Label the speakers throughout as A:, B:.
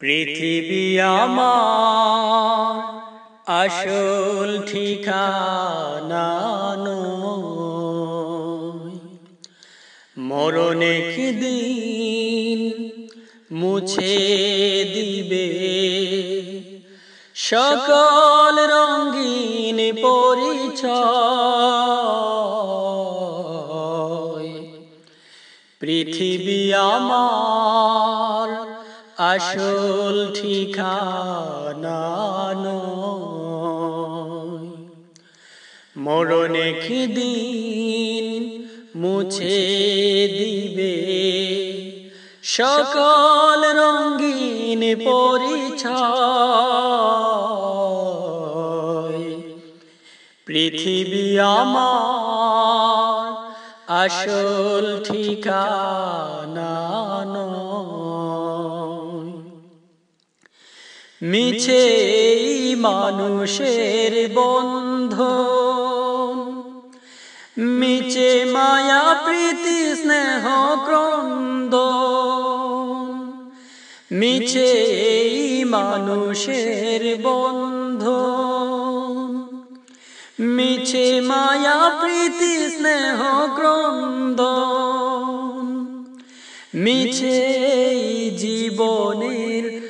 A: পৃথিবী আমার আসল ঠিকানা। মরণে কি দিন মুছে দিবে সকল রঙ্গিন পরিচয় পৃথিবী আমার আসল ঠিকানা। মরণে কি দিন মুছে দিবে সকল রঙ্গিন পরিচয় পৃথিবী আমার আসল ঠিকানা নয়। মিছে মানুষের বন্ধ মিছে মায়া, প্রীতি, স্নেহ ক্রন্দ মিছে মানুষের বন্ধ মিছে মায়া, প্রীতি, স্নেহ ক্রন্দ মিছে জীবনের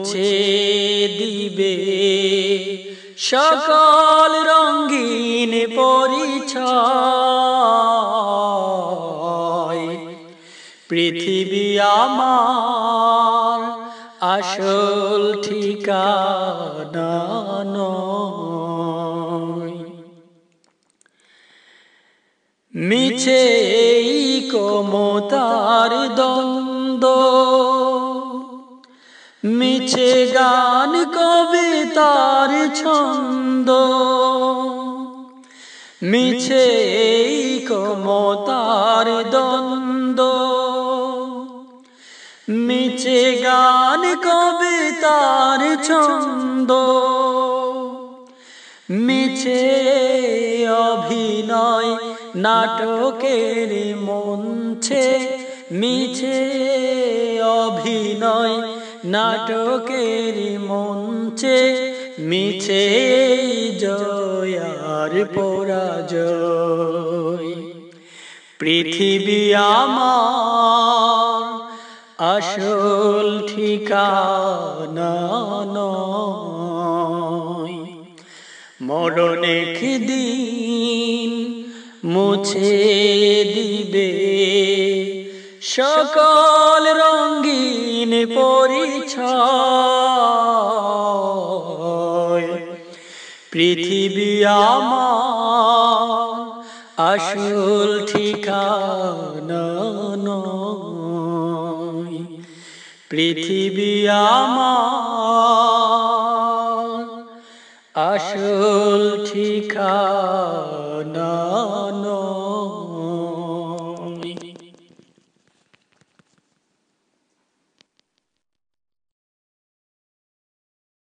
A: মুছে দিবে। সকল রঙ্গিন পরিচয়। পৃথিবী আমার আসল ঠিকানা। মিছে কমতার দ্বন্দ্ব। মিছে গান কবিতার ছন্দ? মিছে কমতার দ্বন্দ্ব। মিছে গান কবিতার ছন্দ? মিছে অভিনয় নাটকের মঞ্চে মিছে অভিনয় নাটকের মঞ্চে মিছে জয়ার পরাজয় পৃথিবী আমার আসল ঠিকানা। মরণে দিন মুছে দিবে সকল রঙ্গিন পরিছ পৃথিবী আমার আসল ঠিকানা পৃথিবী আমার আসল ঠিকানা